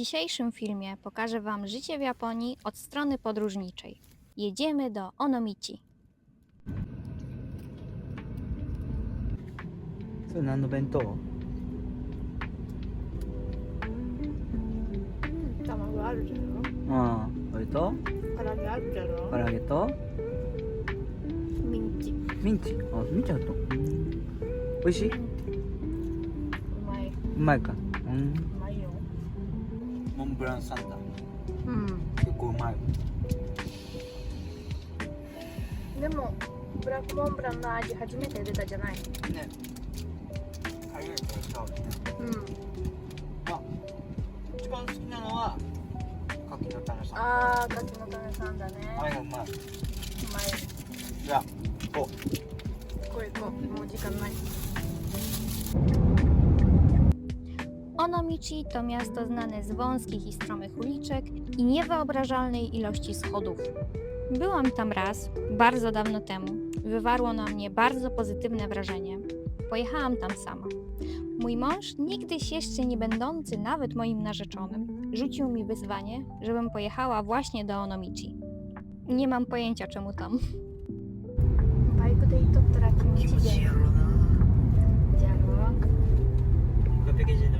dzisiejszym filmie pokażę Wam życie w Japonii od strony podróżniczej. Jedziemy do Onomichi. それ何の弁当卵あるじゃろああそれと唐揚げあるじゃろ唐揚げとミンチミンチあミンチあった美味しいうまいうまいかうんうまいよ モンブランサンダー。うん。結構うまいでもブラックモンブランの味初めて出たじゃない。ね。初めて食べたうん。一番好きなのは柿の種さんあー柿の種さんだね。あれがうまい。うまい。じゃあここれ行こう。もう時間ない Onomichi to miasto znane z wąskich i stromych uliczek i niewyobrażalnej ilości schodów. Byłam tam raz, bardzo dawno temu. Wywarło na mnie bardzo pozytywne wrażenie. Pojechałam tam sama. Mój mąż, nigdyś jeszcze nie będący nawet moim narzeczonym, rzucił mi wyzwanie, żebym pojechała właśnie do Onomichi. Nie mam pojęcia czemu tam. バイクで行っとったら気持ちいい気持ちいいやろうなじゃろ僕はペケジに乗りたい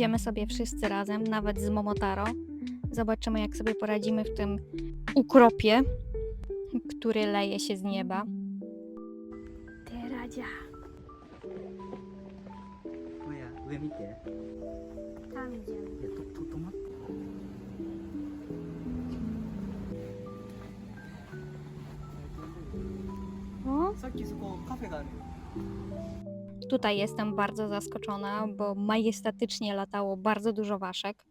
Idziemy sobie wszyscy razem, nawet z Momotaro. Zobaczymy, jak sobie poradzimy w tym ukropie, który leje się z nieba. 寺じゃおや上見ていや神じゃんとと止まって O, さっきそこカフェがあるよ Tutaj jestem bardzo zaskoczona, bo majestatycznie latało bardzo dużo waszek.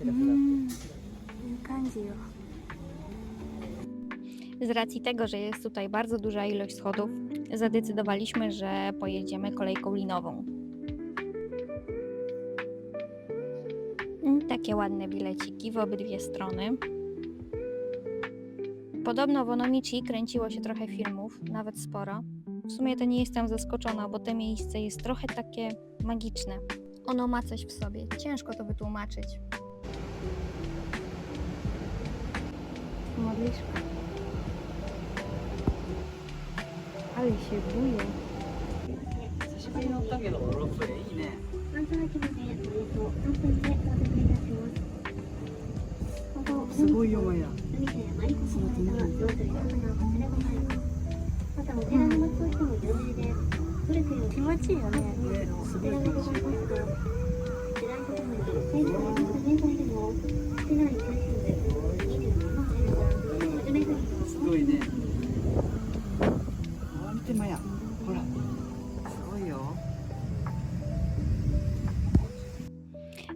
Mm. Z racji tego, że jest tutaj bardzo duża ilość schodów, zadecydowaliśmy, że pojedziemy kolejką linową. Mm, takie ładne bileciki w obydwie strony. Podobno w Onomichi kręciło się trochę filmów, nawet sporo. W sumie to nie jestem zaskoczona, bo to miejsce jest trochę takie magiczne. Ono ma coś w sobie, ciężko to wytłumaczyć. Modliszka. Ale się buję. 久しぶりに乗ったけどロープウェイいいねな 통을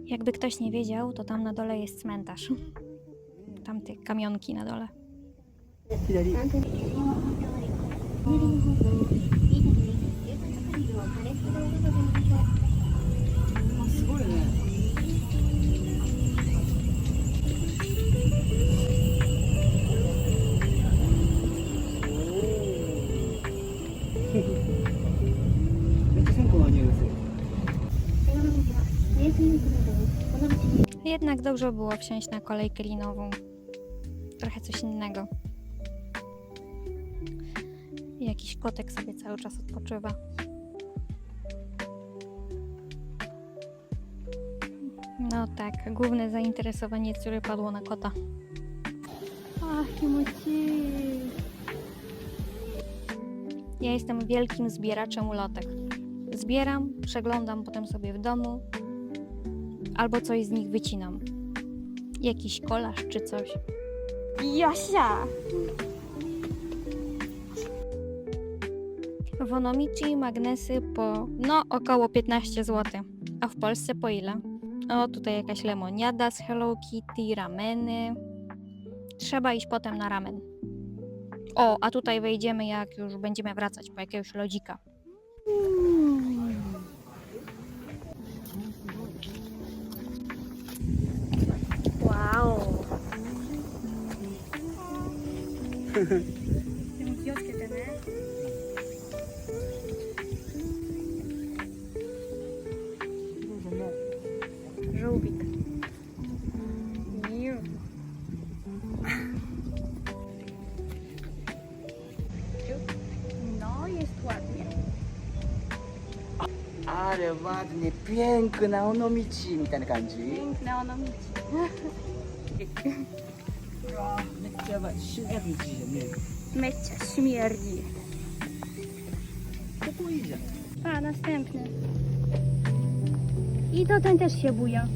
Jakby ktoś nie wiedział, to tam na dole jest cmentarz. Tam te kamionki na dole. Jednak dobrze było wsiąść na kolejkę linową. Trochę coś innego. Jakiś kotek sobie cały czas odpoczywa. No tak, główne zainteresowanie córy padło na kota. A, kimochi. Ja jestem wielkim zbieraczem ulotek. Zbieram, przeglądam potem sobie w domu, albo coś z nich wycinam. Jakiś kolaż czy coś. よ Wonomici magnesy po no około 15 zł. A w Polsce po ile? O, tutaj jakaś lemoniada z Hello Kitty, rameny. Trzeba iść potem na ramen. O, a tutaj wejdziemy, jak już będziemy wracać po jakiegoś lodzika. Wow. Rubik. No, jest ładnie. Ale ładnie, piękna onomici, mi ten kanji. Piękna onomici. Mycia śmierdzi. To pójdzie. A, następny. I to ten też się buja.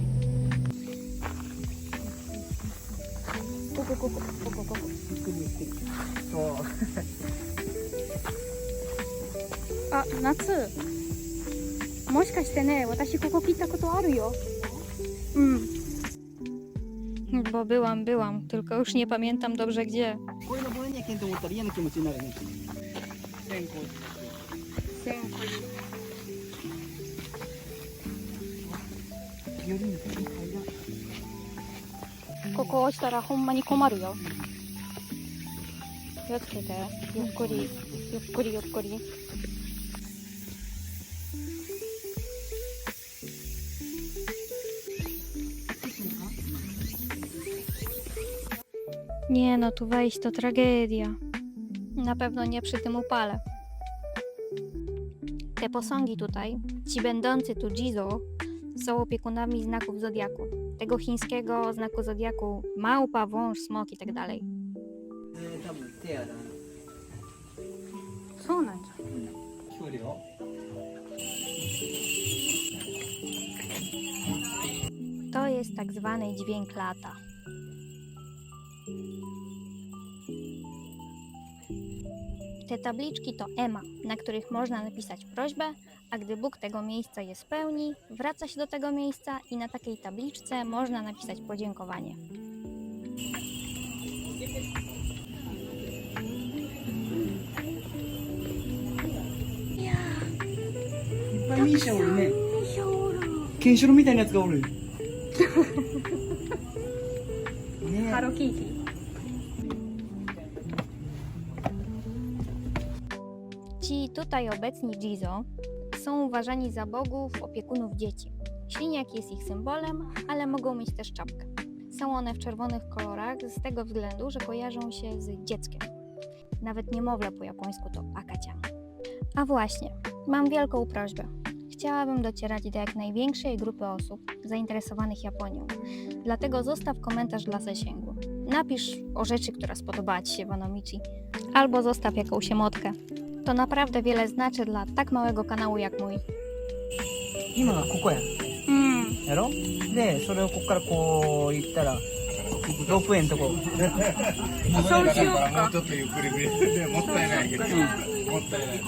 Kuku, kuku, kuku, kuku. そう A, Natsu. もしかしてね、私ここ来たことあるよ。うん。 Bo byłam, byłam, tylko już nie pamiętam dobrze gdzie. これ登れにゃけんと思ったら嫌な気持ちになるね線香千個よりに階段 ここ落ちたらほんまに困るよ。気をつけて。ゆっくり、ゆっくりゆっくり。 Nie no, tu wejść to tragedia. Na pewno nie przy tym upale. Te posągi tutaj, ci będący tu Jizo, są opiekunami znaków zodiaku. tego chińskiego znaku zodiaku małpa, wąż, smok i tak dalej? Co na To jest tak zwany dźwięk lata. Te tabliczki to ema, na których można napisać prośbę, a gdy Bóg tego miejsca je spełni, wraca się do tego miejsca i na takiej tabliczce można napisać podziękowanie. いっぱいミーシャおるねケンシロウみたいなやつがおるねゃ。ハローキーティー。 tutaj obecni Jizo są uważani za bogów, opiekunów dzieci. Śliniak jest ich symbolem, ale mogą mieć też czapkę. Są one w czerwonych kolorach z tego względu, że kojarzą się z dzieckiem. Nawet niemowlę po japońsku to akacian. A właśnie, mam wielką prośbę. Chciałabym docierać do jak największej grupy osób zainteresowanych Japonią. Dlatego zostaw komentarz dla zasięgu. Napisz o rzeczy, która spodobała Ci się w albo zostaw jakąś emotkę. To naprawdę wiele znaczy dla tak małego kanału jak mój. 今がここやんうん。やろでそれをこっからこう行ったらロープウェイのとこそうしようかもう。ちょっとゆっくり見るねもったいないけどもったいない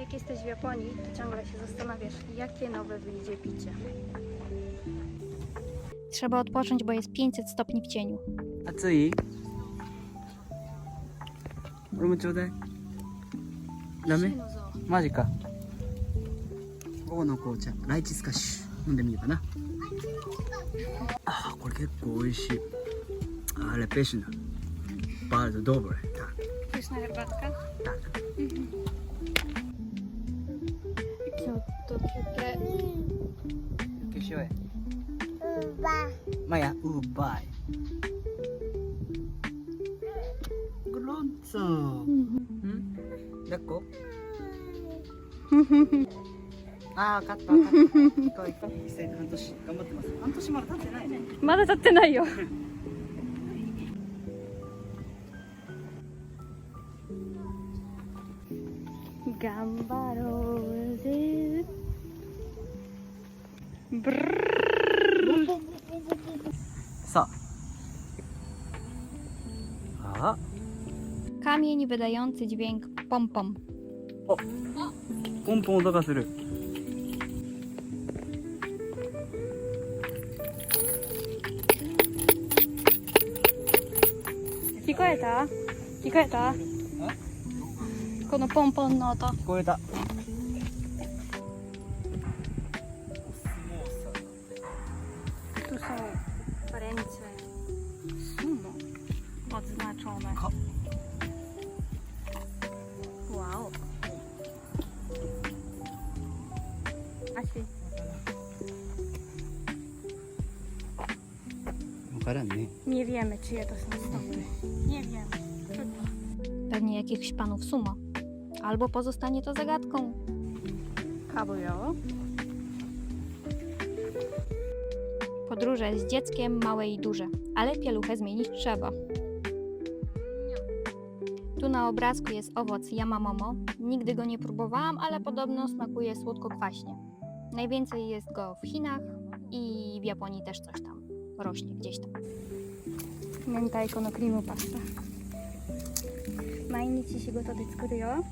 Jak jesteś w Japonii, to ciągle się zastanawiasz, jakie nowe wyjdzie picie. Trzeba odpocząć, bo jest 500 stopni w cieniu. 暑い俺もちょうだい ダメ？マジか。午後の紅茶。ライチスカッシュ。飲んでみようかな。あこれ結構美味しい。あれペシュナバードドーブレ。タペシナレバッカタちょっと休憩。休憩しようや。ウーバーマヤウーバーグロンツー Dako? ああ、勝った、勝った。行こう行こう。一斉半年頑張ってます。半年まだ経ってないね。まだ経ってないよ。頑張ろうぜ。ブルルさあ。あ Kamień wydający dźwięk pom-pom. ポンポン音がする。聞こえた？聞こえた？このポンポンの音。聞こえた。są ręce Asi. 分からんね Nie wiemy, czyje to są stopy. Nie wiemy. Pewnie jakichś panów sumo. Albo pozostanie to zagadką. Kabuyo. Podróże z dzieckiem, małe i duże, ale pieluchę zmienić trzeba. Tu na obrazku jest owoc Yamamomo. Nigdy go nie próbowałam, ale podobno smakuje słodko-kwaśnie. Najwięcej jest go w Chinach i w Japonii też coś tam rośnie gdzieś tam. 明太子のクリームパスタ毎日仕事で作るよ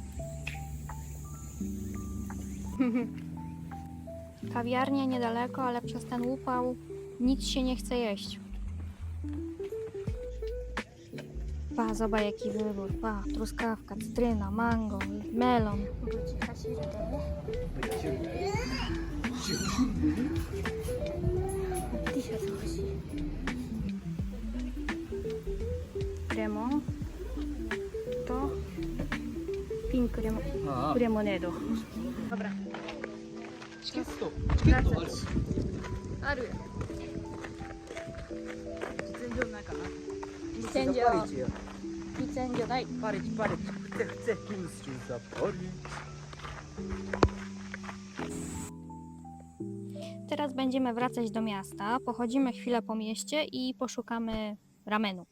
Kawiarnia niedaleko, ale przez ten upał nic się nie chce jeść. Pa, zobacz jaki wybór. Pa, truskawka, cytryna, mango, melon. レモネード Dobra チケット Wracać. ある喫煙所ないかな喫煙所パリチや喫煙所ないパリチパリチふてふてキンスチューザパリ Teraz będziemy wracać do miasta, pochodzimy chwilę po mieście i poszukamy ramenu.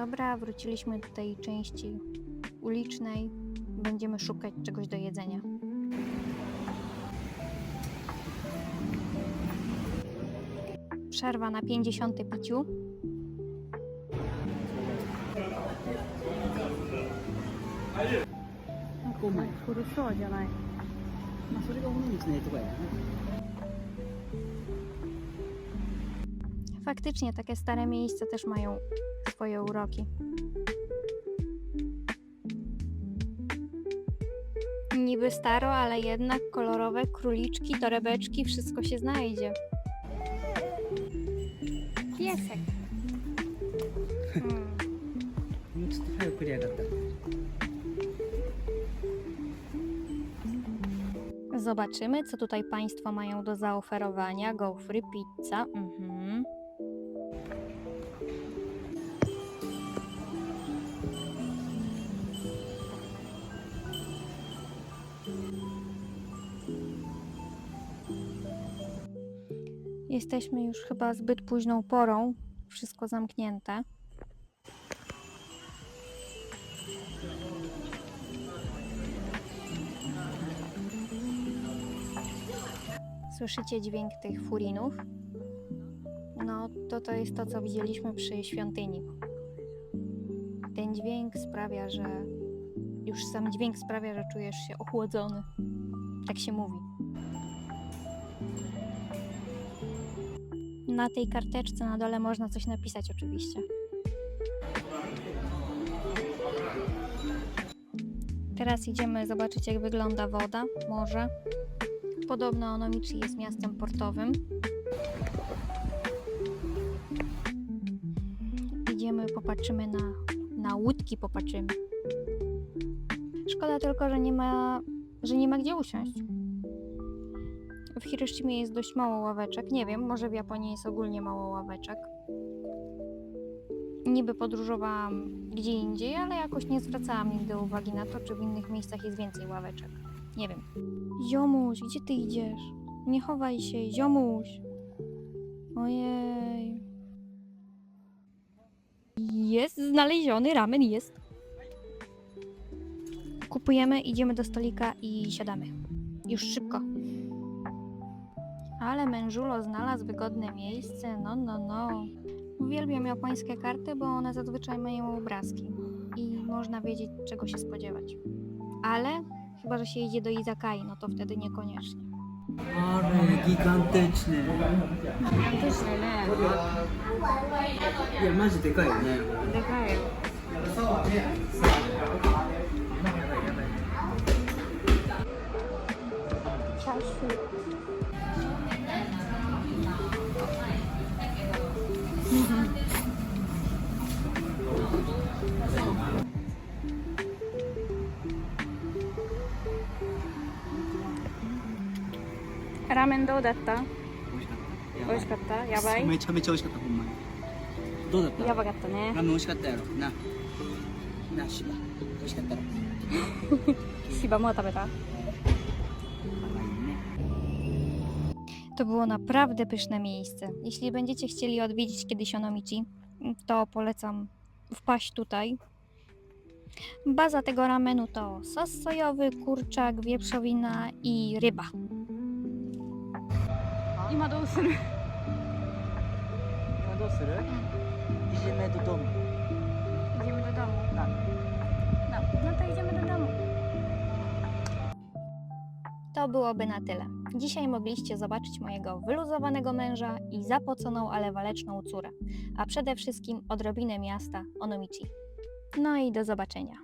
dobra, wróciliśmy do tej części ulicznej. Będziemy szukać czegoś do jedzenia. Przerwa na 50 piciu. Faktycznie takie stare miejsca też mają swoje uroki. Niby staro, ale jednak kolorowe króliczki, torebeczki, wszystko się znajdzie. Piesek. Hmm. Nic. Zobaczymy, co tutaj Państwo mają do zaoferowania. Go pizza. Mm. Jesteśmy już chyba zbyt późną porą. Wszystko zamknięte. Słyszycie dźwięk tych furinów? No, to to jest to, co widzieliśmy przy świątyni. Ten dźwięk sprawia, że. Już sam dźwięk sprawia, że czujesz się ochłodzony. Tak się mówi. Na tej karteczce na dole można coś napisać, oczywiście. Teraz idziemy zobaczyć, jak wygląda woda, morze. Podobno Onomichi jest miastem portowym. Pójdziemy, popatrzymy na, na łódki, popatrzymy. Szkoda tylko, że nie ma, że nie ma gdzie usiąść. W Hiroshimie jest dość mało ławeczek. Nie wiem, może w Japonii jest ogólnie mało ławeczek. Niby podróżowałam gdzie indziej, ale jakoś nie zwracałam nigdy uwagi na to, czy w innych miejscach jest więcej ławeczek. Nie wiem. Ziomuś, gdzie ty idziesz? Nie chowaj się, ziomuś. Ojej. Jest znaleziony, ramen jest. Kupujemy, idziemy do stolika i siadamy. Już szybko. Ale mężulo znalazł wygodne miejsce, no no no. Uwielbiam japońskie karty, bo one zazwyczaj mają obrazki i można wiedzieć, czego się spodziewać. Ale chyba, że się idzie do Izakai, no to wtedy niekoniecznie. Ale gigantyczny. Gigantyczny, nie. Ja, masz dekaj, nie? Dekaj. ラーメンどうだった美味しかった。美味しかったやばいめちゃめちゃ美味しかった、ほんまに。どうだったやばかったねラーメン美味しかったやろ。な。な、しば。美味しかったろ。芝も食べた To było naprawdę pyszne miejsce. Jeśli będziecie chcieli odwiedzić kiedyś Onomichi, to polecam wpaść tutaj. Baza tego ramenu to sos sojowy, kurczak, wieprzowina i ryba. 今どうする今どうするいじめとドーム。 Idziemy do domu. Tak. No, no to idziemy do domu. To byłoby na tyle. Dzisiaj mogliście zobaczyć mojego wyluzowanego męża i zapoconą, ale waleczną córę, a przede wszystkim odrobinę miasta Onomichi. No i do zobaczenia.